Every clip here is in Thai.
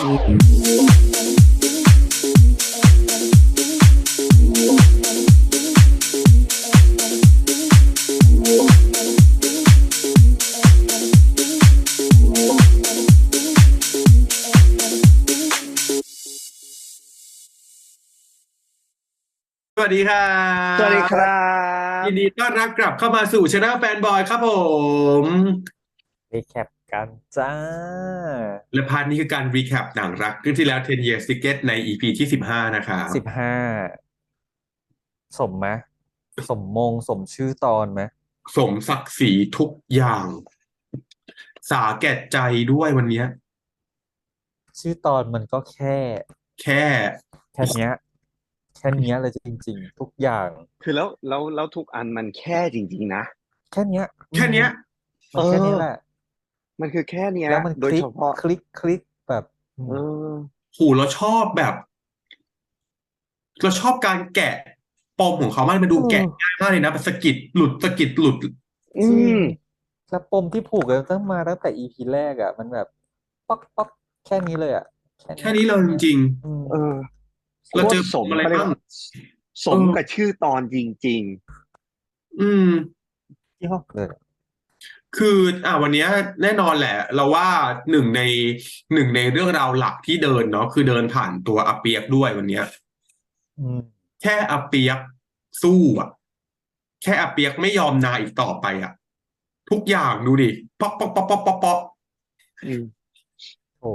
สวัสดีครับสวัสดีครับยินดีต้อนรับกลับเข้ามาสู่ช anel แฟนบอยครับผมรีแคป กันจ้า และพาร์ทนี้คือการรีแคปหนังรักเรื่องที่แล้ว 10 years ticket ใน EP ที่ 15 นะครับสิบห้าสมไหมสมมงสมชื่อตอนไหมสมศักดิ์ศรีทุกอย่าง สาแก่ใจด้วยวันเนี้ย ชื่อตอนมันก็แค่ แค่แค่เนี้ย แค่เนี้ยเลยจริง ๆ ทุกอย่าง คือแล้วแล้วแล้วทุกอันมันแค่จริง ๆ นะ แค่เนี้ยแค่เนี้ย มันแค่นี้เออแหละ มันคือแค่เนี้ยแล้วมันโดคยลิกเฉพาะคลิกคลิกแบบเออหูเราชอบแบบเราชอบการแกะปมของเขามากมันดูแกะง่ายมากเลยนะแบบสะกิดหลุดสะกิดหลุด อืมแล้วปมที่ผูกกันตั้งมาตั้งแต่ EP แรกอะ มันแบบ ป๊อกป๊อกแค่นี้เลยอะ แค่นี้เลยจริงอืมเออเราเจอโคตสมอะไรเขาเรียกบ้างว่าสมกับชื่อตอนจริง ๆ อืมที่ห้องเลย คืออ่าวันเนี้ยแน่นอนแหละ เราว่าหนึ่งในหนึ่งในเรื่องราวหลักที่เดินเนาะคือเดินผ่านตัวอาเปียกด้วยวันเนี้ยอืมแค่อาเปียกสู้อะ แค่อาเปียกไม่ยอมนาอีกต่อไปอะ ทุกอย่างดูดิป๊อกป๊อกป๊อกป๊อกป๊อกป๊อกๆอืมโอ้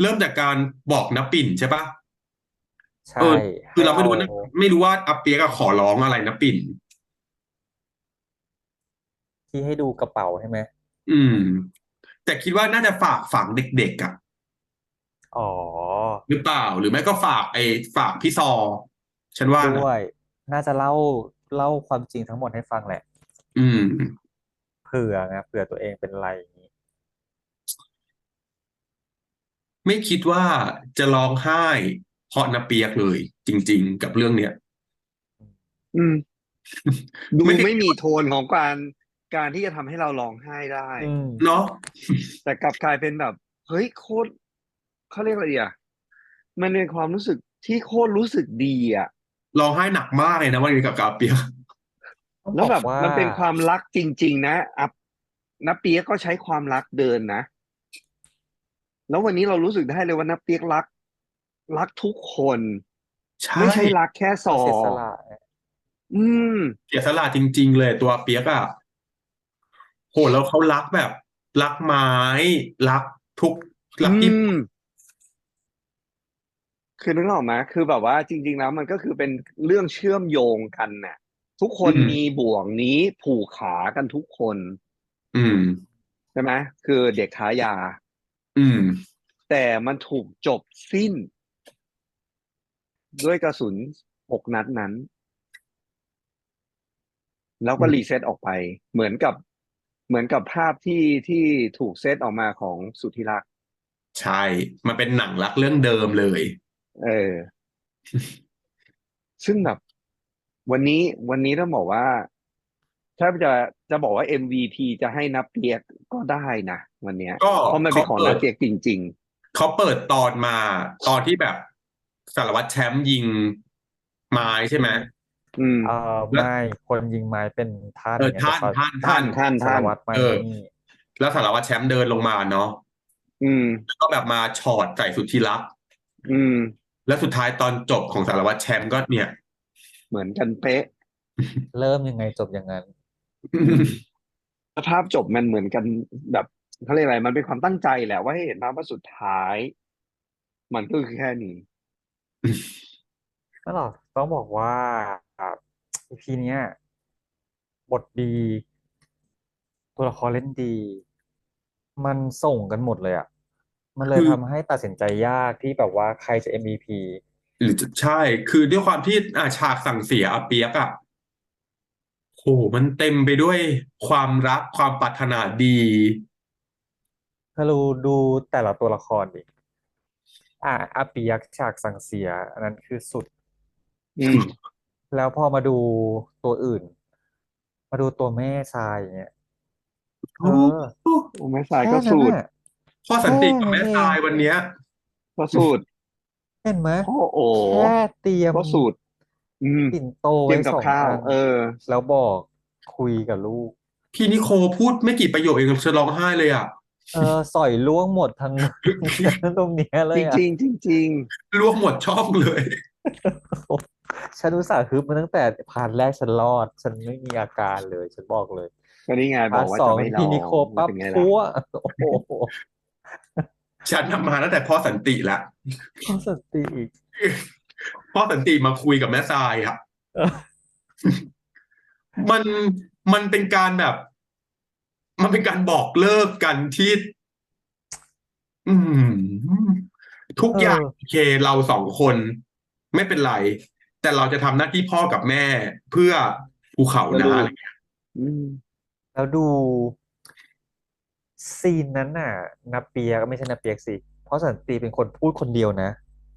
เริ่มจากการบอกนปิ่นใช่ปะใช่เออคือเราไม่รู้ว่าให้นะเอาไม่รู้ว่าอาเปียกอะขอร้องอะไรนปิ่น ที่ให้ดูกระเป๋าใช่ไหมอืม แต่คิดว่าน่าจะฝากฝังเด็กๆอะอ๋อหรือเปล่า หรือไม่ก็ฝากไอ้ฝากพี่ซอ ฉันว่านะด้วยน่าจะเล่าเล่าความจริงทั้งหมดให้ฟังแหละ อืม เผื่อไงเผื่อตัวเองเป็นไรอย่างนี้ไม่คิดว่าจะร้องไห้เพราะนาเปียกเลย จริง ๆ กับเรื่องเนี้ย อืม ดูไม่ไม่มีโทนของการ การที่จะทำให้เราร้องไห้ได้อืมเนาะแต่กลับกลายเป็นแบบ เฮ้ยโคตรเขาเรียกอะไรอะมันเป็นความรู้สึกที่โคตรรู้สึกดีอะร้องไห้หนักมากเลยนะวันนี้กับกาเปียกต้องแล้วแบบอกว่ามันเป็นความรักจริง ๆ นะอัพนับเปียกก็ใช้ความรักเดินนะ แล้ววันนี้เรารู้สึกได้เลยว่านับเปียกรัก รักทุกคนใช่ไม่ใช่รักแค่สอเสียสละไงอืมเสียสละจริง ๆ เลยตัวเปียกอะ โหแล้วเขารักแบบ รักไม้ รักทุกรักอืที่มคือนึกออกไหมคือแบบว่าจริง ๆ แล้วมันก็คือเป็นเรื่องเชื่อมโยงกันน่ะ ทุกคนมีบ่วงนี้ผูกขากันทุกคนอืม ใช่ไหมคือเด็กค้ายา อืม แต่มันถูกจบสิ้นด้วยกระสุนหกนัดนั้น แล้วก็อืม รีเซ็ตออกไป เหมือนกับ เหมือนกับภาพที่ที่ถูกเซตออกมาของสุทธิรักษ์ใช่ มันเป็นหนังรักเรื่องเดิมเลย เออ ซึ่งแบบ วันนี้วันนี้ต้องบอกว่า ถ้าจะจะบอกว่า MVP จะให้นับเปียกก็ได้นะวันเนี้ยก็เพราะมันเป็นเขาของเปินัดบเปียกจริงเขาเปิดตอนมา ตอนที่แบบสารวัตรแชมป์ยิงไม้ใช่ไหมๆอืม เออแล้วไม่คนยิงไม้เป็นท่านเออไงท่านแต่ท่านท่านท่านสาท่ารนวัตรมาเออนี่แล้วสารวัตรแชมป์เดินลงมาเนาะอืมแล้วก็แบบมาชอดใส่สุดที่รัก อืม แล้วสุดท้ายตอนจบของสารวัตรแชมป์ก็เนี่ย เหมือนกันเป๊ะ เริ่มยังไงจบอย่างนั้นสภาพจบมันเหมือนกันแบบเขาเรียกอะไร มันเป็นความตั้งใจแหละว่าให้เห็นภาพว่าสุดท้าย มันก็คือแค่นี้ไม่หรอกต้องบอกว่า EP เนี้ยบทดี ตัวละครเล่นดี มันส่งกันหมดเลยอะ มันเลยคือ ทำให้ตัดสินใจยากที่แบบว่าใครจะ MVP หรือจะใช่ คือด้วยความที่อ่าฉากสั่งเสียอาเปียกอะโหมันเต็มไปด้วยความรักความปรารถนาดี ถ้าดูดูแต่ละตัวละครดิอะอาปิยักษ์ฉากสั่งเสีย อันนั้นคือสุด อืม แล้วพอมาดูตัวอื่น มาดูตัวแม่ชายอย่างเงี้ยเออโอ้แม่สายแค่ก็นั้สูนตรน่ะ พ่อสันติกับแค่แม่นั้นเอทรางยวันเนี้ยพ่อสูตรเห็นไหมพ่อโอแค่เตรียมพ่อสูตร อืมปิ่นโตเตรีไว้ยมกับสองข้าว อันเออ แล้วบอกคุยกับลูก พี่นิโคพูดไม่กี่ประโยคเองฉันร้องไห้เลยอะเออสอยล่วงหมดทั้ง ตรงเนี้ยเลจยอะริงๆจริงล่วงหมดช่องเลย ฉันอุตส่าห์ฮึบมาตั้งแต่พาร์ทแรกฉันรอด ฉันไม่มีอาการเลย ฉันบอกเลยๆก็นี่ไงบพาอร์กทว่าสอจะงไม่ลพีองนิโคมันปั๊บเป็นไงล่ะพัวโอ้โหฉันทำมาตั้งแต่พ่อสันติละพอสติอีกพ่อสันติมาคุยกับแม่ทรายอะเออมันมันเป็นการแบบ มันเป็นการบอกเลิกกันที่ อืม ทุกอย่างโอเคเราสองคน ไม่เป็นไร แต่เราจะทำหน้าที่พ่อกับแม่เพื่อภูเขาเพื่อนะลูกอะไรเงี้ยอืมแล้วดูซีนนั้นน่ะนาเปียก็ไม่ใช่นาเปียกสิ เพราะสันติเป็นคนพูดคนเดียวนะ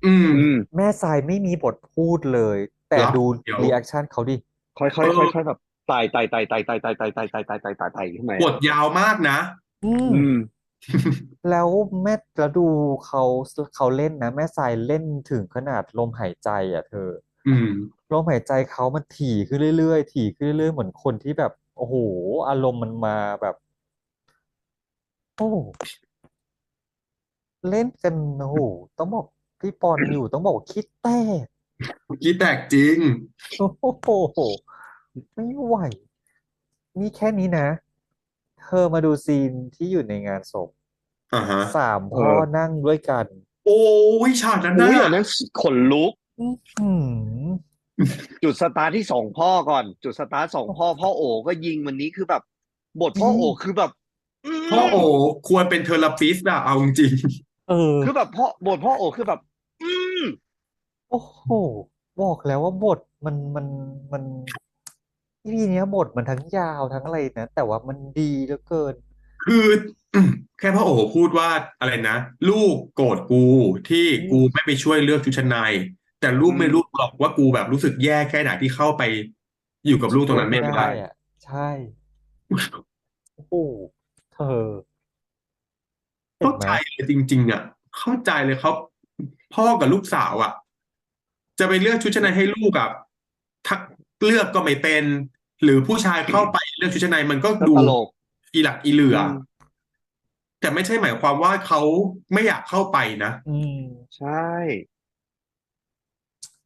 อืมอืมแม่ทรายไม่มีบทพูดเลย แต่รับดูเดี๋ยวรีแอคชั่นเขาดิ ค่อยๆค่เอออยๆค่อยๆแบบไต่ไต่ไต่ไต่ไต่ไต่ไต่ไต่ไต่ไต่ไต่ไต่ไต่ขึ้นมาบทยาวมากนะ อืมอืมแล้วแม่แล้วดูเขาเขาเล่นนะ แม่ทรายเล่นถึงขนาดลมหายใจ อะ เธอ อืม ลมหายใจเขามันถี่ขึ้นเรื่อยๆ ถี่ขึ้นเรื่อยๆ เหมือนคนที่แบบ โอ้โห อารมณ์มันมาแบบ โอ้ เล่นกันโอ้โหต้องบอกพี่ปอนอยู่ต้องบอกว่าคิดแตกกี้แตกจริง โอ้โห ไม่ไหว นี่แค่นี้นะ เธอมาดูซีนที่อยู่ในงานศพอ่าฮะ สามพ่อเออ นั่งด้วยกัน โอ้ยฉากนั้นอุ้ยน่ะอันนั้นขนลุก อื้อหือ จุดสตาร์ทที่สองพ่อก่อน จุดสตาร์ทสองพ่อพ่อโอก็ยิงวันนี้คือแบบ บทพ่อโอคือแบบอืมพ่อโอควรเป็นเทอราปิสต์อะเอาจริงเออ คือแบบพ่อบทพ่อโอคือแบบ อืมโอ้โหบอกแล้วว่าบทมันมันมันทีเนี้ยบทมันทั้งยาวทั้งอะไรนะแต่ว่ามันดีเหลือเกินๆคืออืมแค่พ่อโอพูดว่าอะไรนะ ลูกโกรธกูที่อืมกูไม่ไปช่วยเลือกชุดชั้นใน แต่ลูกอืมไม่รู้หรอกว่ากูแบบรู้สึกแย่แค่ไหนที่เข้าไปอยู่กับลูกตรงนั้นไม่ได้อะใช่โอ้โหเธอเห็เข้านไหมใจเลยจริง ๆ อะ เข้าใจเลยเขาพ่อกับลูกสาวอะ จะไปเลือกชุดชั้นในให้ลูกอะทักเลือกก็ไม่เป็น หรือผู้ชายเข้าไปเลือกชุดชั้นในมันก็ก็ดูตลกอีหลักอีเหลืออมแต่ไม่ใช่หมายความว่าเขาไม่อยากเข้าไปนะ อืม ใช่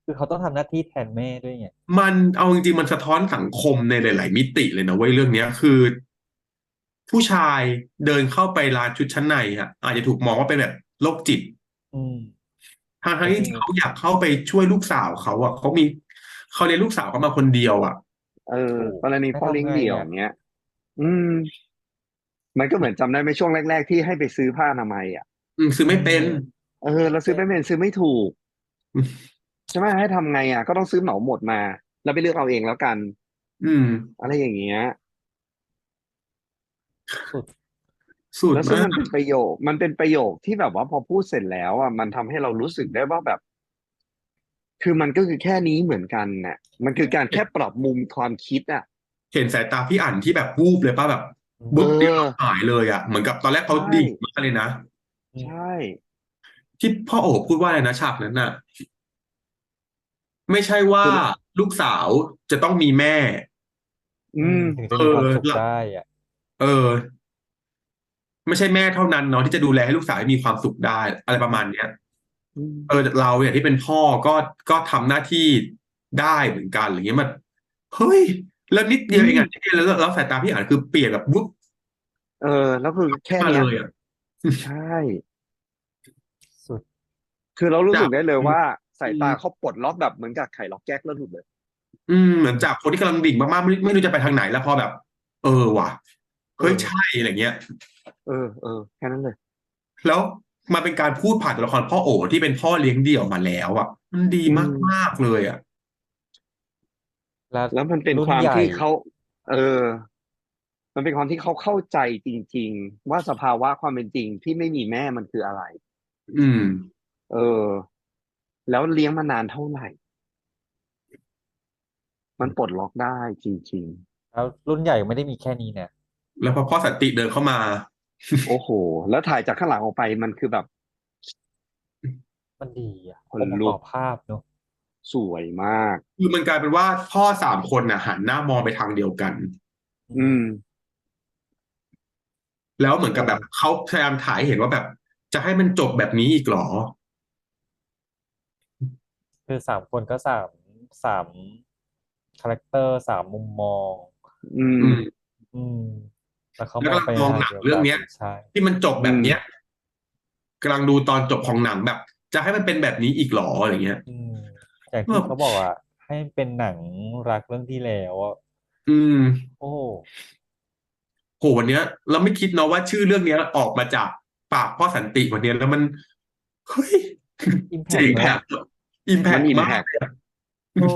คือเขาต้องทำหน้าที่แทนแม่ด้วยไงมันเอาจริงๆมันสะท้อนสังคมในหลาย ๆ มิติเลยนะเว้ยเรื่องเนี้ยคือ ผู้ชายเดินเข้าไปร้านชุดชั้นในอะ อาจจะถูกมองว่าเป็นแบบโรคจิตอืมทางทางที่จริงเขาอยากเข้าไปช่วยลูกสาวเขาอะเขามีเขาเลี้ยงลูกสาวเขามาคนเดียว อะ เออถูกกรณีให้พ่อเลี้ยงทำไงเดี่ยวอะอย่างเงี้ย อืม มันก็เหมือนจำได้ไหมช่วงแรก ๆ ที่ให้ไปซื้อผ้าอนามัยอะ อืมซื้อไม่เป็น เออเราซื้อไม่เป็นซื้อไม่ถูกอืม ใช่ไหมให้ทำไงอะก็ต้องซื้อเหมาหมดมา แล้วไปเลือกเอาเองแล้วกัน อืม อะไรอย่างเงี้ยสุดสุดแล้วซึ่งมามักนเป็นประโยค มันเป็นประโยคที่แบบว่าพอพูดเสร็จแล้วอะมันทำให้เรารู้สึกได้ว่าแบบ คือมันก็คือแค่นี้เหมือนกันน่ะ มันคือการแค่ปรับมุมความคิดอะ เห็นสายตาพี่อั๋นที่แบบวูบเลยป่ะแบบอืมบึ๊บเดียวเออหายเลยอะเหมือนกับตอนแรกเขาใช่ดิ่งมากเลยนะใช่ ที่พ่อโอ๋พูดว่าอะไรนะฉากนั้นน่ะ ไม่ใช่ว่าลูกสาวจะต้องมีแม่ อืมถึงจะมีความสุขเออได้อะเออ ไม่ใช่แม่เท่านั้นเนาะที่จะดูแลให้ลูกสาวให้มีความสุขได้ อะไรประมาณเนี้ยอืมเออเราเนี่ยที่เป็นพ่อก็ก็ทำหน้าที่ได้เหมือนกันอะไรเงี้ยมันเฮ้ย แล้วนิดเดียวเองอะนิดเดียวแล้วแล้วสายตาพี่อ่านคือเปลี่ยนแบบวุ๊บเออ แล้วคือแค่มาเนี้ยเลยอะใช่ สุด คือเรารู้สึกจากได้เลยว่า สายตาอืมเขาปลดล็อกแบบเหมือนกับไขล็อกแก๊กแล้วหลุดเลย อืมเหมือนจากคนที่กำลังดิ่งมากๆไม่ไม่รู้จะไปทางไหนแล้วพอแบบ เออว่ะเฮ้ยเออใช่อะไรเงี้ย เออเออแค่นั้นเลย แล้วมาเป็นการพูดผ่านตัวละครพ่อโอ๋ที่เป็นพ่อเลี้ยงเดี่ยวมาแล้วอะ มันดีอืมมากๆเลยอะแล้วแล้วมันเป็นรุ่นความใหญ่ที่เขาเออ มันเป็นความที่เขาเข้าใจจริง ๆ ว่าสภาวะความเป็นจริงที่ไม่มีแม่มันคืออะไร อืม เออ แล้วเลี้ยงมานานเท่าไหร่ มันปลดล็อกได้จริงแล้วรุ่นใหญ่ไม่ได้มีแค่นี้เนี่ย แล้วพอพ่อสันติเดินเข้ามาโอ้โห แล้วถ่ายจากข้างหลังออกไปมันคือแบบ มันดีอะคนองค์ประลุกกอบภาพเนอะสวยมาก คือมันกลายเป็นว่าพ่อสามคนน่ะหันหน้ามองไปทางเดียวกัน อืม แล้วเหมือนกับแบบเขาพยายามถ่ายให้เห็นว่าแบบ จะให้มันจบแบบนี้อีกเหรอ คือสามคนก็สามสามคาแรคเตอร์สามมุมมอง อืม อืมอืมแล้วเขาแล้วมองไปกำลังมองในหนัทางงเดียวเรื่องกันเนี้ยใช่ที่มันจบแบบเนี้ยกำลังดูตอนจบของหนังแบบ จะให้มันเป็นแบบนี้อีกเหรออะไรเงี้ยอืมอย่างที่เขาบอกอะให้เป็นหนังรักเรื่องที่แล้วอะอืม โอ้โหวันเนี้ย เราไม่คิดเนาะว่าชื่อเรื่องเนี้ยออกมาจากปากพ่อสันติวันเนี้ยแล้วมันเฮ้ยอิมแพเจ๋งกอะ อิมแพมักนมาก impact เลยอะโอ้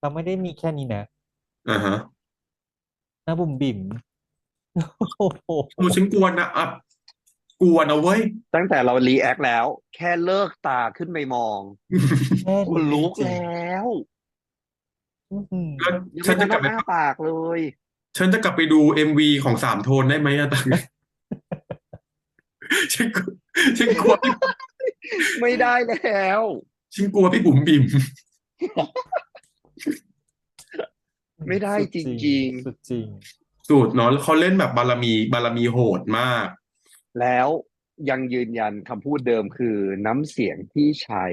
เราไม่ได้มีแค่นี้นะอ่าฮะหน้าบุ๋มบิ่มโอ้โหโอ้ฉันกลัวนะอะกลัวนะเว้ย ตั้งแต่เรารีแอคแล้ว แค่เลิกตาขึ้นไปมองแค่คนี้นลุกจริงแล้วๆอื้อหือแล้วยังฉัไม่นทัจะนกลัได้บไปอ้าปากเลย ฉันจะกลับไปดูเอ็มวีของสามโทนได้ไหมอะตอนนี้ฉันกลัวฉันกลัวพี่ ไม่ได้แล้วฉันกลัวพี่บุ๋มบิ๋มไม่ได้สุจริงสุดจริงสูตรเนาะเขาเล่นแบบบารมีบารมีโหดมากๆแล้วยังยืนยันคำพูดเดิมคือน้ำเสียงที่ใช้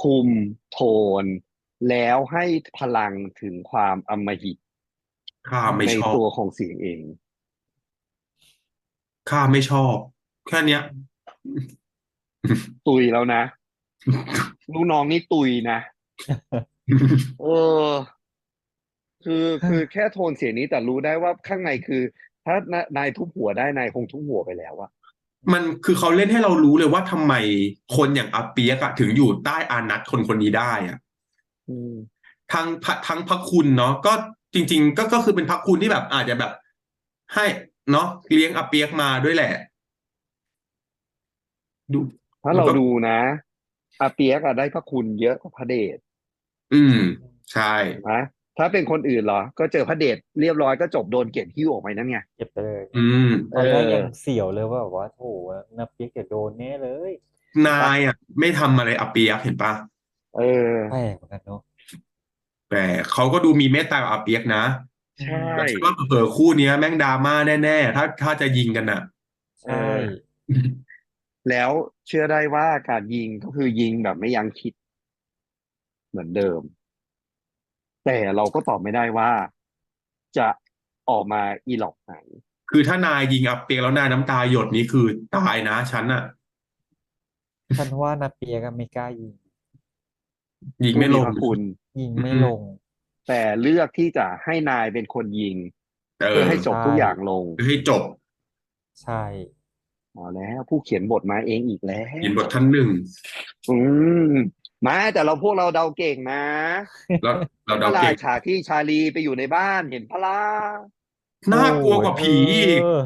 คุมโทน แล้วให้พลังถึงความอำมหิตข้าไม่ในชอบตัวของเสียงเอง ข้าไม่ชอบ แค่เนี้ย ตุยแล้วนะลูกน้องนี่ตุยนะเออ คือคือแค่โทนเสียงนี้แต่รู้ได้ว่าข้างในคือ ถ้านายทุบหัวได้นายคงทุบหัวไปแล้วอะมันคือเขาเล่นให้เรารู้เลยว่าทำไมคนอย่างอาเปียกอะถึงอยู่ใต้อานัตคนคนนี้ได้อะอืมทั้งพระทั้งพระคุณเนาะก็จริง ๆ ก็ก็คือเป็นพระคุณที่แบบ อาจจะแบบ ให้เนาะเลี้ยงอาเปียกมาด้วยแหละ ดู ถ้าเราแล้วก็ดูนะอาเปียกอะได้พระคุณเยอะกว่าพระเดชอืม ใช่นะถ้าเป็นคนอื่นเหรอ ก็เจอพระเดชเรียบร้อยก็จบโดนเกียรติหิ้วออกไปนั่นไงเก็บไปเลยอืมตอนแรกเออยังเสียวเลยว่าแบบว่าโถนับเปียกจะโดนแน่เลย นายอะ ไม่ทำอะไรอาเปียกเห็นปะเออแปลกเหมือนกันเนาะแต่เขาก็ดูมีเมตตากับอาเปียกนะใช่แต่คิดว่าเผลอๆคู่เนี้ย แม่งดราม่าแน่ๆถ้าถ้าจะยิงกันอะ ใช่ แล้วเชื่อได้ว่าการยิงก็คือยิงแบบไม่ยั้งคิด เหมือนเดิม แต่เราก็ตอบไม่ได้ว่าจะออกมาอีหลอกไหน คือถ้านายยิงอาเปียกแล้วนายน้ำตาหยดนี่คือตายนะฉันอะฉันว่านับเปียกอะไม่กล้ายิง ยิงไม่ลงผู้พระคุณ ยิงไม่อืมลง แต่เลือกที่จะให้นายเป็นคนยิงเอเพื่ออให้จบทุกอย่างลงให้จบ ใช่ เอาแล้วผู้เขียนบทมาเองอีกแล้วยินบทท่านหนึ่งอืมมาแต่เราพวกเราเดาเก่งนะแล้วเราเวเดาลาเก่งฉากที่ชาลีไปอยู่ในบ้านเห็นพระลาน่ากลัวกว่าผีอีก เออ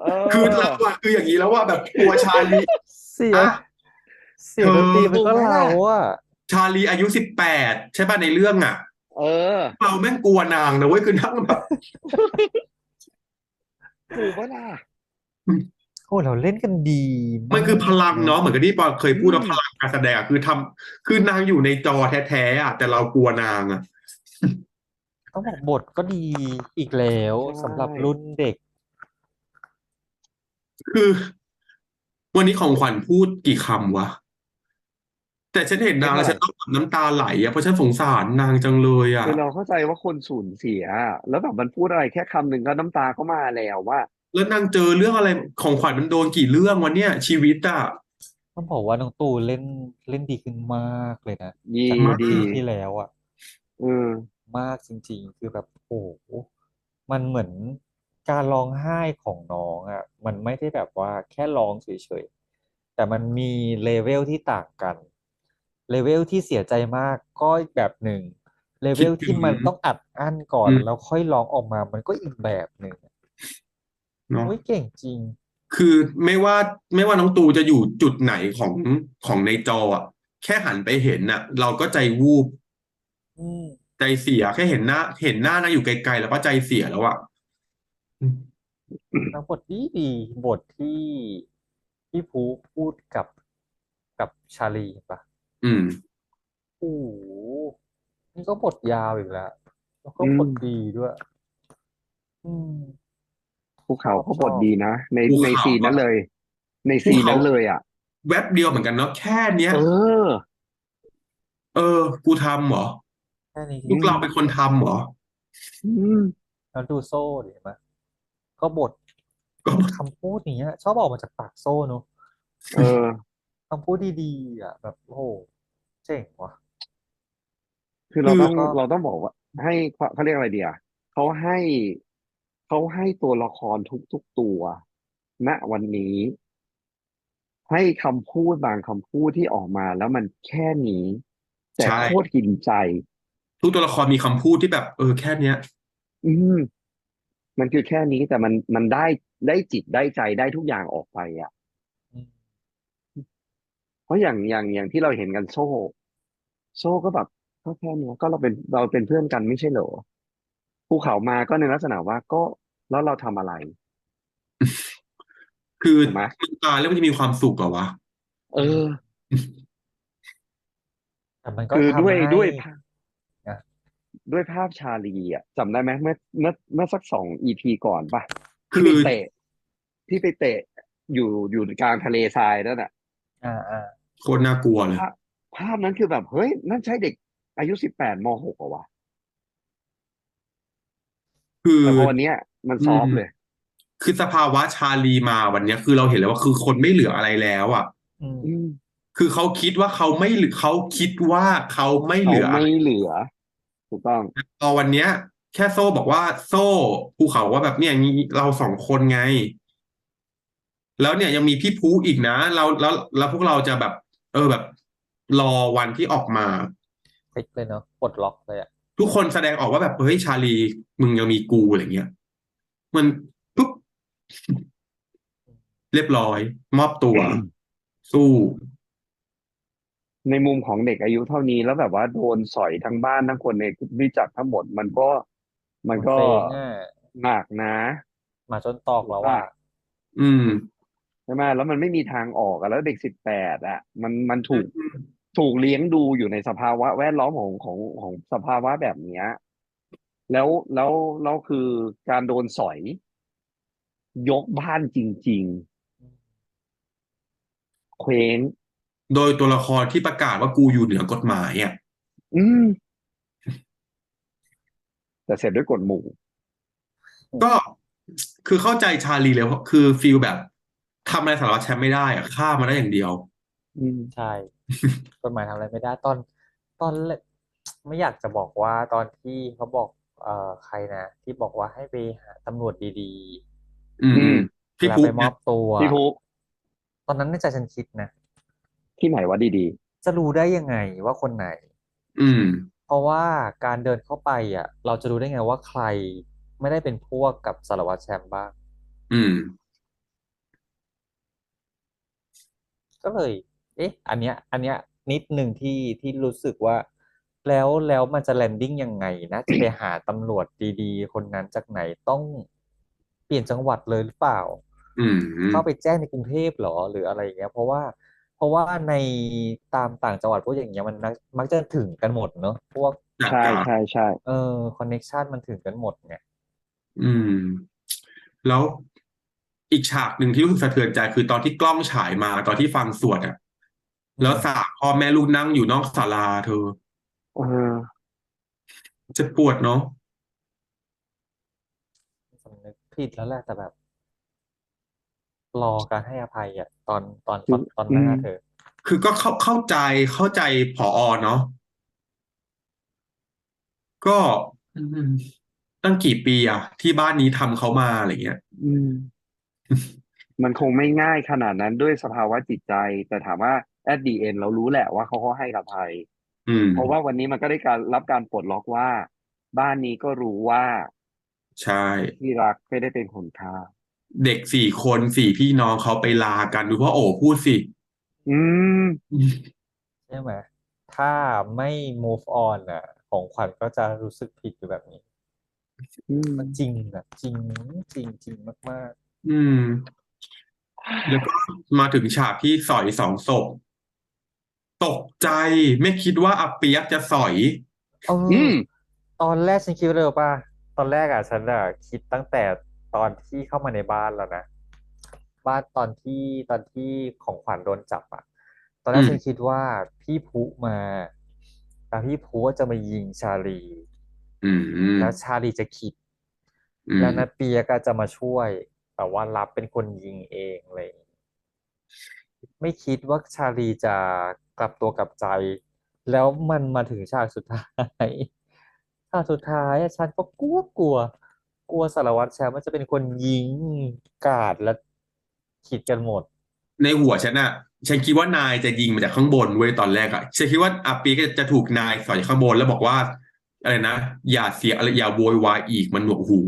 เออคือเราอะคืออย่างนี้แล้วว่าแบบกลัวชาลี เสียงอะ เสียงดนตรีมันก็เออเราอะชาลีอายุสิบแปดใช่ป่ะในเรื่องอะเออเราแม่งกลัวนางนะเว้ยคือนั่งแบบ ถูกปะล่ะโอ้เราเล่นกันดีมันคือพลังเนาะเหมือนกับที่ปอเคยพูดว่าอืมพลังการแสดงอะคือทำคือนางอยู่ในจอแท้ๆอะแต่เรากลัวนางอะต้องบอกบทก็ดีอีกแล้วสำหรับรุ่นเด็ก คือ วันนี้ของขวัญพูดกี่คำวะ แต่ฉันเห็นนางแล้วฉันต้องแบบน้ำตาไหลอะเพราะฉันสงสารนางจังเลยอะคือเราเข้าใจว่าคนสูญเสีย แล้วแบบมันพูดอะไรแค่คำหนึ่งก็น้ำตาก็มาแล้วว่า แล้วนางเจอเรื่องอะไรของขวัญมันโดนกี่เรื่องวันเนี้ยชีวิตอะต้องบอกว่าน้องตูเล่นเล่นดีขึ้นมากเลยนะดีจากเมื่อดี ปีที่แล้วอะเออมากจริงๆ คือแบบโอ้โหมันเหมือนการร้องไห้ของน้องอะมันไม่ได้แบบว่าแค่ร้องเฉยๆ แต่มันมีเลเวลที่ต่างกัน เลเวลที่เสียใจมากก็อีกแบบหนึ่ง เลเวลคิดถึงที่มันต้องอัดอั้นก่อนอืม แล้วค่อยร้องออกมา มันก็อีกแบบหนึ่ง เนาะโอ้ยเก่งจริง คือไม่ว่าไม่ว่าน้องตูจะอยู่จุดไหนของของในจออะแค่หันไปเห็นน่ะ เราก็ใจวูบอืมใจเสียแค่เห็นหน้า เห็นหน้านางอยู่ไกลๆแล้วก็ใจเสียแล้วอะแล้วบทดีดีบทที่ที่ภูพูดกับกับชาลีปะอืม โอ้โหนี่ก็บทยาวอีกแล้ว แล้วก็อืมบทดีด้วย อืม ภูเขาชอบเขาชบอทบดีนะ ในภูในเขา ซีนนั้นอะเลย ในภูซีนเขานั้นเลยอะ แวบเดียวเหมือนกันเนาะแค่เนี้ย เออ เออ กูทำเหรอแค่นี้ลูที่กเราเป็นคนทำเหรอ อืม แล้วดูโซ่ดิเห็นไหมก็บทก็คำพูดอย่างเงี้ยชอบออกมาจากปากโซ่เนอะเออ คำพูดดีๆอะแบบโอ้โหเจ๋งว่ะ คือเราคือต้องก็เราต้องบอกว่า ให้เขาเขาเรียกอะไรเดียเขาให้ เขาให้ตัวละครทุกๆตัว ณวันนี้ ให้คำพูดบางคำพูดที่ออกมาแล้วมันแค่นี้ แต่ใช่โคตรกินใจ ทุกตัวละครมีคำพูดที่แบบ เออแค่เนี้ย อืมมันคือแค่นี้แต่มันมันได้ได้จิตได้ใจได้ทุกอย่างออกไปอะอืมเพราะอย่างอย่างอย่างที่เราเห็นกันโซ่ โซ่ก็แบบก็แค่เนี้ยก็เราเป็นเราเป็นเพื่อนกันไม่ใช่เหรอภูเขามาก็ในลักษณะว่าก็ แล้วเราทำอะไร คือถูกไหมมึงตายแล้วมันจะมีความสุขเหรอวะ เออแต่มันก็คือทำด้วยให้ด้วยภาพนะด้วยภาพชาลีอะจำได้ไหมเมื่อเมื่อเมื่อสักสองอีพีก่อนป่ะคืที่อไปเตะ ที่ไปเตะอยู่อยู่กลางทะเลทรายนั่นน่ะอ่าอ่าโคตรน่ากลัวเลยภาพภาพนั้นคือแบบเฮ้ย นั่นใช่เด็กอายุสิบแปดมหกเหรอวะคือแต่พอวันเนี้ย มันซอฟต์เลย คือสภาวะชาลีมาวันเนี้ยคือเราเห็นแล้วว่าคือคนไม่เหลืออะไรแล้วอะอืมอืมคือเขาคิดว่าเขาไม่เหลือเขาคิดว่าเขาไม่เหเขาลืออะไรไม่เหลือ ถูกต้องพอวันเนี้ย แค่โซ่บอกว่าโซ่ภูเขาว่าแบบเนี่ยงี้เราสองคนไง แล้วเนี่ยยังมีพี่ภูอีกนะเราแล้วแล้วพวกเราจะแบบ เออแบบ รอวันที่ออกมาพลิกเลยเนาะปลดล็อกเลยอะทุกคนแสดงออกว่าแบบเฮ้ยชาลีมึงยังมีกูอะไรเงี้ย มันปุ๊บเรียบร้อย มอบตัว สู้ ในมุมของเด็กอายุเท่านี้แล้วแบบว่าโดนสอยทั้งบ้านทั้งคนในวิจักรทั้งหมด มันก็ มันก็เซ็งอะหนักนะมาจนตอกแล้วว่า อืมใช่ไหมแล้วมันไม่มีทางออกอะแล้วเด็กสิบแปดอะมันมันถูกถูกเลี้ยงดูอยู่ในสภาวะแวดล้อมของของของสภาวะแบบเนี้ย แล้วแล้วแล้วคือการโดนสอย ยกบ้านจริง ๆ เคว้งโดยตัวละครที่ประกาศว่ากูอยู่เหนือกฎหมายอะอืม แต่เสร็จด้วยกฎหมู่ ก็คือเข้าใจชาลีเลยเพราะคือฟีลแบบทำอะไรสารวัตรแชมป์ไม่ได้อะฆ่ามันได้อย่างเดียว อืม ใช่ กฎหมายทำอะไรไม่ได้ตอนตอนแรกไม่อยากจะบอกว่าตอนที่เขาบอก เอ่อใครนะที่บอกว่าให้ไปหาตำรวจดีอืมอืมๆพี่เวลาภูไปมอบตัว พี่ภูตอนนั้นในใจฉันคิดนะ ที่ไหนวะดีจะรู้ได้ยังไงว่าคนไหน อืม เพราะว่าการเดินเข้าไปอะ เราจะรู้ได้ไงว่าใครไม่ได้เป็นพวกกับสารวัตรแชมป์บ้าง อืม ก็เลย เอ๊ะ อันเนี้ย อันเนี้ยนิดหนึ่งที่ที่รู้สึกว่า แล้วแล้วมันจะแลนดิ้งยังไงนะจะไปหาตำรวจดี ๆ คนนั้นจากไหนต้องเปลี่ยนจังหวัดเลยหรือเปล่าอืมเข้าไปแจ้งในกรุงเทพเหรอหรืออะไรอย่างเงี้ย เพราะว่า เพราะว่าในตามต่างจังหวัดพวกอย่างเงี้ยมันมักมักจะถึงกันหมดเนอะพวกๆใช่ใช่ใช่เออคอนเน็กชันมันถึงกันหมดไงอืม แล้วอีกฉากหนึ่งที่รู้สึกสะเทือนใจคือตอนที่กล้องฉายมาตอนที่ฟังสวดอะ แล้วสามพ่อแม่ลูกนั่งอยู่นอกศาลาเธอ เออเจะปวดเนาะสำนึกผิดแล้วแหละแต่แบบ รอการให้อภัยอะตอนตอนตอนตอนหน้าอืมเธอ คือก็เข้าเข้าใจเข้าใจผอเนาะก็อืมตั้งกี่ปีอะที่บ้านนี้ทำเขามาอะไรเงี้ย อืม มันคงไม่ง่ายขนาดนั้นด้วยสภาวะจิตใจ แต่ถามว่า at the end เรารู้แหละว่าเขาก็ให้อภัยอืม เพราะว่าวันนี้มันก็ได้การรับการปลดล็อกว่า บ้านนี้ก็รู้ว่าใช่ที่รักไม่ได้เป็นคนฆ่าเด็กสี่คนสี่พี่น้องเขาไปลากันดูว่าโอ้พูดสิ อืมใช่ไหมถ้าไม่ move on อะ ของขวัญก็จะรู้สึกผิดอยู่แบบนี้อืมมันจริงแบบจริงจริงจริงมากอืม แล้วก็มาถึงฉากที่สอยสองศพ ตกใจไม่คิดว่าอาเปียกจะสอยๆเอออืม ตอนแรกฉันคิดว่าเร็วป่ะตอนแรกอะฉันอะคิดตั้งแต่ตอนที่เข้ามาในบ้านแล้วนะ บ้านตอนที่ตอนที่ของขวัญโดนจับอะ ตอนแรกอืม ฉันคิดว่าพี่พุมาแล้วพี่พุจะมายิงชาลี อืมแล้วชาลีจะคิด อืมแล้วนาเปียก็จะมาช่วย แต่ว่ารับเป็นคนยิงเองอะไรอย่างเลยไม่คิดว่าชาลีจะ กลับตัวกลับใจ แล้วมันมาถึงฉากสุดท้ายฉากสุดท้ายอะฉันก็กลัวกลัว กลัวสารวัตรแชมป์มันจะเป็นคนยิงกาดและคิดกันหมด ในหัวฉันอะฉันคิดว่านายจะยิงมาจากข้างบนเว้ยตอนแรกอะฉันคิดว่าอาปียกจะถูกนายสอยข้างบนแล้วบอกว่าอะไรนะอย่าเสียอะไรอย่าโวยวายอีกมันหนวกหู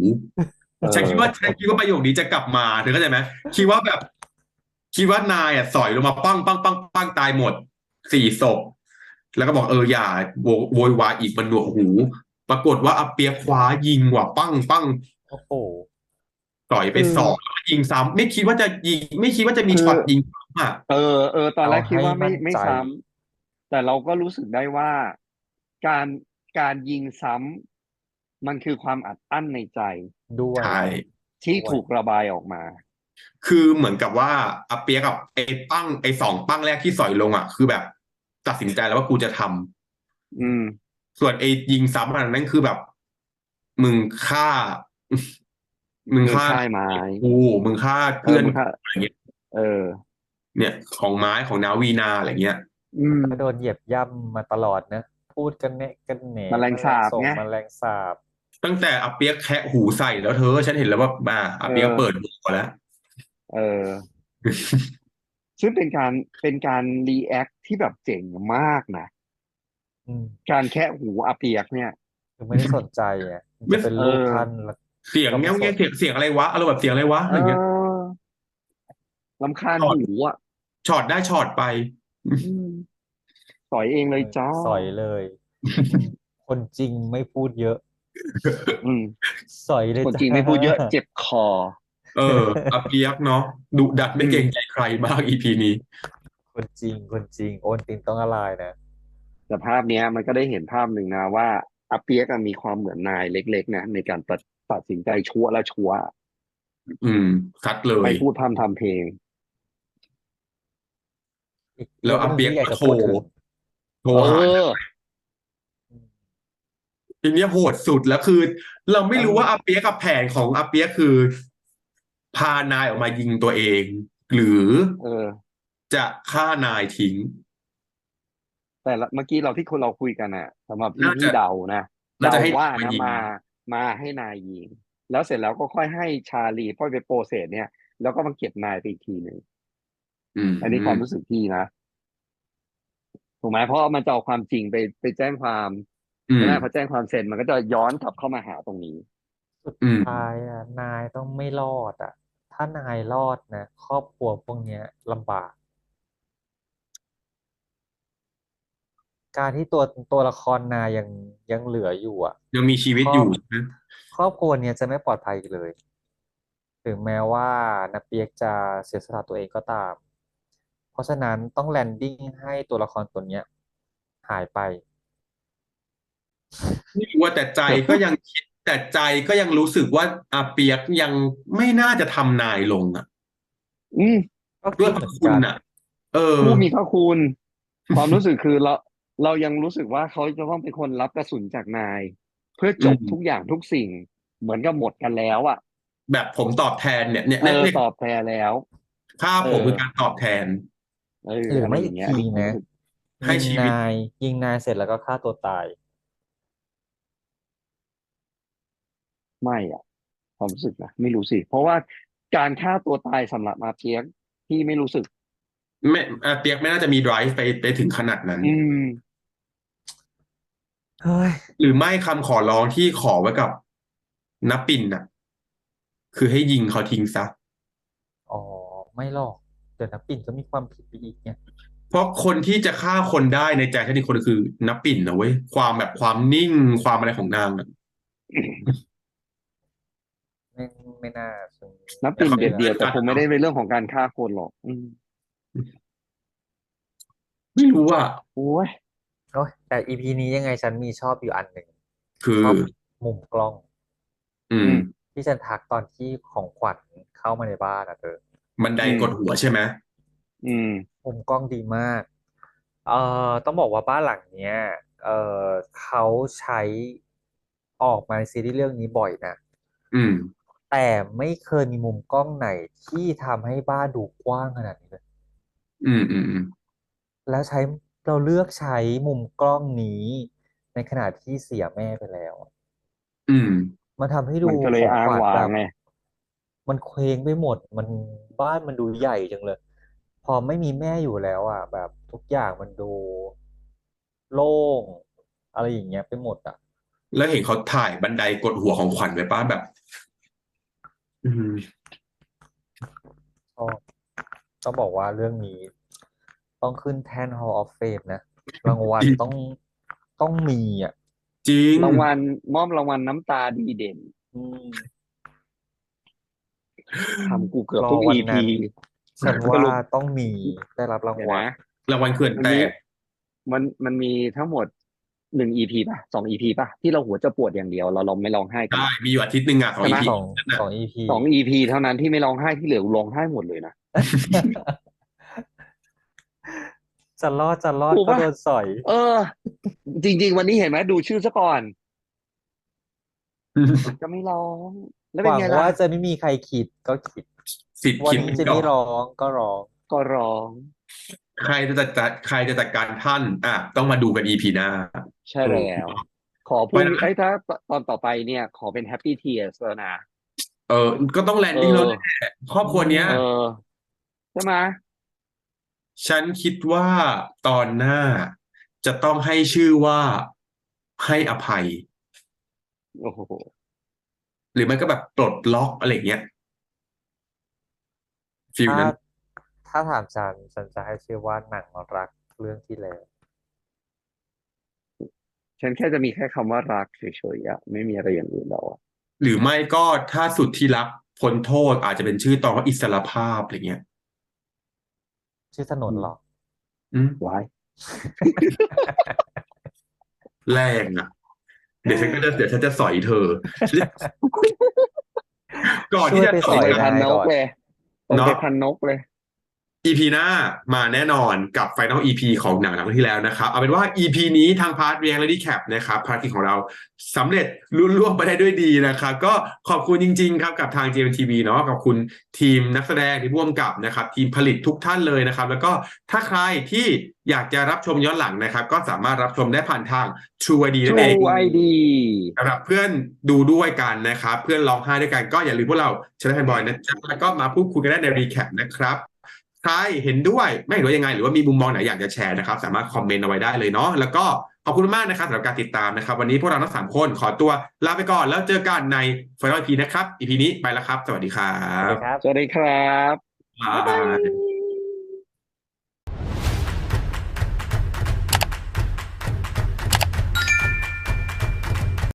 ฉันคิดว่าฉันคิดว่าประโยคนี้จะกลับมาเธอเข้าใจไหมคิดว่าแบบ คิดว่านายอะสอยลงมาปั้งปั้งปั้งปั้งตายหมด สี่ศพ แล้วก็บอกเอออย่าโวโวยวายอีกมันหนวกหู ปรากฏว่าอาเปียกคว้ายิงว่ะปั้งปั้งโอ้โหต่อยไปคือสองแล้วก็ยิงซ้ำไม่คิดว่าจะยิง ไม่คิดว่าจะมีคือช็อตยิงซ้ำอะเออเออตอนแรกเอาคิดว่าให้ไม่มั่นไม่ใจซ้ำแต่เราก็รู้สึกได้ว่าการการยิงซ้ำมันคือความอัดอั้นในใจด้วยใช่ที่ด้วยถูกระบายออกมา คือเหมือนกับว่าอาเปียกกับไอ้ปั้งไอ้สองปั้งแรกที่สอยลงอะ คือแบบ ตัดสินใจแล้วว่ากูจะทำอืม ส่วนไอ้ยิงซ้ำอันนั้นคือแบบ มึงฆ่า มึงมึงฆ่าฆ่าไม้กูมึงฆ่าเอเพื่ออนมึงฆ่าอะไรเงี้ยเออ เนี่ย ของไม้ของนาวีนาอะไรเงี้ยอืมก็โดนเหยียบย่ำมาตลอดนะพูดกันเนะกันแหนแมลงสาบส่งไงแมลงสาบ ตั้งแต่อาเปียกแคะหูใส่แล้วเธอ ฉันเห็นแล้วว่าอ่าอาเปียกเออเปิดหูแล้ว เออ ซึ่งเป็นการเป็นการรีแอคที่แบบเจ๋งมากนะอืมการแค่หูอาเปียกเนี่ยคือไม่ได้สนใจอะไม่จะเป็นลูกเออท่านแล้วเสียงก็ไม่แง่วสนแง่เสียงเสียงอะไรวะอารมณ์แบบเสียงอะไรวะเออะไรเงี้ยอลำคาญช็อตหูอะช็อตได้ช็อตไปอืมสอยเองเลยจ้าสอยเลยอืมคนจริงไม่พูดเยอะอืมสอยเลยคนจ้าจริงไม่พูดเยอะ เจ็บคอ เอออาเปียกเนาะดุดันไม่เกรงใจใครมากอีพีนี้ คนจริงคนจริง โอนตินต้องอะไรนะแต่ภาพเนี้ยมันก็ได้เห็นภาพหนึ่งนะว่าอาเปียกอะมีความเหมือนนายเล็ก ๆ นะ ในการตัดตัดสินใจชั่วและชั่ว อืมซัดเลยไม่พูดพร่ำทำเพลงอีกแล้วเรื่องหนึ่งอาเปี๊ยกที่อยากจะโทรพูดถึงโทรเอหาอทีเนี้ยโหดสุดแล้วคือ เราไม่รู้ว่าอาเปียกกับแผนของอาเปียกคือ พานายออกมายิงตัวเอง หรือเออ จะฆ่านายทิ้ง แต่ละเมื่อกี้เราที่คนเราคุยกันอะสำหรับพี่น่าจะที่เดานะน่าจะเดาให้ว่ามานะยิง มา มาให้นายยิง แล้วเสร็จแล้วก็ค่อยให้ชาลีค่อยไปโปรเซสเนี่ย แล้วก็มาเก็บนายไปอีกทีหนึ่งอืมอันนี้ความรู้สึกพี่นะถูกไหมเพราะว่ามันจะเอาความจริงไปไปแจ้งความอืมใช่ไหมพอแจ้งความเสร็จมันก็จะย้อนกลับเข้ามาหาตรงนี้สุดอืม ท้ายอะนายต้องไม่รอดอะ ถ้านายรอดนะ ครอบครัวพวกเนี้ยลำบาก การที่ตัวตัวละครนายยังยังเหลืออยู่อะ ยังมีชีวิตอยู่ใช่ไหมครอบครัวเนี้ยจะไม่ปลอดภัยอีกเลย ถึงแม้ว่านาเปียกจะเสียสละตัวเองก็ตาม เพราะฉะนั้นต้องแลนดิ้งให้ตัวละครตัวเนี้ยหายไปไม่รู้ว่าแต่ใจก็ยังคิด แต่ใจก็ยังรู้สึกว่าอาเปียกยังไม่น่าจะทำนายลงอะ อืมก็ด้วยคิดพเหระมือนคุกัณนอะ เออผู้มีพระคุณ ความรู้สึกคือเราเรายังรู้สึกว่าเขาจะต้องเป็นคนรับกระสุนจากนาย เพื่อจบอืมทุกอย่างทุกสิ่ง เหมือนกับหมดกันแล้วอะ แบบผมตอบแทนเนี่ยเนี่ยเออเนี่ยตอบแทนแล้วค่าผมเออคือการตอบแทนเออหรืออะไรไม่ออีกย่างเงี้ยทีอันนี้ความนะรู้สึกให้ยิงชีวิตนายยิงนายเสร็จแล้วก็ฆ่าตัวตาย ไม่อะความรู้สึกนะไม่รู้สิเพราะว่าการฆ่าตัวตายสำหรับมาเพียกที่ไม่รู้สึก ไม่อาเปียกไม่น่าจะมี drive ไปไปถึงขนาดนั้น อืมเฮ้ยหรือไม่คำขอร้องที่ขอไว้กับนับปิ่นน่ะ คือให้ยิงเขาทิ้งซะอ๋อไม่หรอกเดี๋ยวนะปิ่นก็มีความผิดไปอีกเนี่ยเพราะคนที่จะฆ่าคนได้ในใจฉันอีกคนคือ นับปิ่นนะเว้ยความแบบความนิ่งความอะไรของนางอะ ไม่น่าซึ่งนับปิ่นแต่เขาเด็ดเดียวเป็นแต่การคงไม่ได้เป็นเรื่องของการฆ่าคนหรอก อืมไม่รู้อะโอ้ยโอ้ยแต่อีพีนี้ยังไงฉันมีชอบอยู่อันหนึ่งคือชอบมุมกล้อง อืม ที่ฉันทักตอนที่ของขวัญเข้ามาในบ้านอะเธอบันไดกดหัวใช่ไหมอืมมุมกล้องดีมาก เอ่อต้องบอกว่าบ้านหลังเนี้ย เอ่อเขาใช้ออกมาในซีรีส์เรื่องนี้บ่อยนะอืม แต่ไม่เคยมีมุมกล้องไหนที่ทำให้บ้านดูกว้างขนาดนี้เลย อืมอืมอืมแล้วใช้เราเลือกใช้มุมกล้องนี้ ในขณะที่เสียแม่ไปแล้ว อืม มันทำให้ดูมันก็เลยของอ้างขวัญว้าแบงบไง มันเคว้งไปหมด มันบ้านมันดูใหญ่จังเลย พอไม่มีแม่อยู่แล้ว อะ แบบทุกอย่างมันดูโล่ง อะไรอย่างเงี้ยไปหมดอะ แล้วเห็นเขาถ่ายบันไดกดหัวของขวัญไว้ป้าแบบ อืมชอบต้องบอกว่าเรื่องนี้ ต้องขึ้นแท่น Hall of Fame นะรางวัลจริงต้องต้องมีอะ จริงรางวัลมอบรางวัลน้ำตาดีเด่นอืมทำกูเกือบรอทุกวัน EP นั้น ฉันสว่ารุปต้องมีได้รับรางเดี๋ยววัลนะ รางวัลเขื่อนมันแตมีกมันมันมีทั้งหมด หนึ่ง EP ป่ะสอง EP ป่ะที่เราหัวจะปวดอย่างเดียวเราเราไม่ร้องไห้กัน ได้มีอยู่อาทิตย์หนึ่งอะของใช่ไหมอีพีสองนั่นน่ะสอง EP สอง EP เท่านั้นที่ไม่ร้องไห้ที่เหลือร้องไห้หมดเลยนะจะรอดจะรอดถูกก็ปะโดนสอย เออ จริง ๆ วันนี้เห็นไหมดูชื่อซะก่อนจะไม่ร้อง แล้วหเป็นวังไงล่ะว่าจะไม่มีใครคิดก็คิดสิทธิ์วันคิดนี้ไม่จะอไม่อกร้องก็ร้องก็ร้อง ใครจะจัดจัดใครจะจัดการท่าน อะ ต้องมาดูกันอีพีหน้า ใช่แล้ว ขอพูดไปนะไอ้ยถ้าตอนต่อไปเนี่ย ขอเป็น Happy Tears แล้วนะ เออ ก็ต้องแลนดิ้งเอแล้วอแหละครอบครัวเนี้ยเออใช่ไหมฉันคิดว่าตอนหน้าจะต้องให้ชื่อว่าให้อภัย โอ้โห หรือไม่ก็แบบปลดล็อกอะไรเงี้ยฟิลถ้านั้น ถ้าถามฉันฉันจะให้ชื่อว่าหนังรักเรื่องที่แล้ว ฉันแค่จะมีแค่คำว่ารักเฉยๆอะไม่มีอะไรอย่างอื่นแล้วอะหรือไม่ก็ถ้าสุดที่รักพ้นโทษอาจจะเป็นชื่อตอนว่าอิสรภาพอะไรเงี้ย ชื่อถนนเหรอ อืมว้ายแรงอะ เดี๋ยวฉันก็จะเดี๋ยวฉันจะสอยเธอ ก่อนที่จะช่วยไปสสออยยไปนะพันนกเลยต้องเนาะไปพันนกเลย EP หน้ามาแน่นอนกับ Final EP ของหนังหลังที่แล้วนะครับ เอาเป็นว่า EP นี้ทางพาร์ท Reality Cap นะครับภารกิจของเราสำเร็จลุล่วงไปได้ด้วยดีนะครับ ก็ขอบคุณจริงๆครับกับทาง JMTV เนาะขอบคุณทีมนักแสดงที่ร่วมกับนะครับ ทีมผลิตทุกท่านเลยนะครับ แล้วก็ถ้าใครที่อยากจะรับชมย้อนหลังนะครับ ก็สามารถรับชมได้ผ่านทาง True ID นั่นเอง True ID สำหรับเพื่อนดูด้วยกันนะครับ เพื่อนร้องไห้ด้วยกันก็อย่าลืมพวกเราเชลแอนบอยนะจ๊ะแล้วก็มาพูดคุยกันได้ในรีแคปนะครับ ใครเห็นด้วยไม่เห็นด้วยยังไง หรือว่ามีมุมมองไหนอยากจะแชร์นะครับ สามารถคอมเมนต์เอาไว้ได้เลยเนาะแล้วก็ขอบคุณมากนะครับสำหรับการติดตามนะครับ วันนี้พวกเราทั้งสามคนขอตัวลาไปก่อนแล้วเจอกันใน Final EP นะครับ EP นี้ไปแล้วครับ สวัสดีครัสวัสบดีครับสวัสดีครับ บ๊ายบ๊ายบาบายย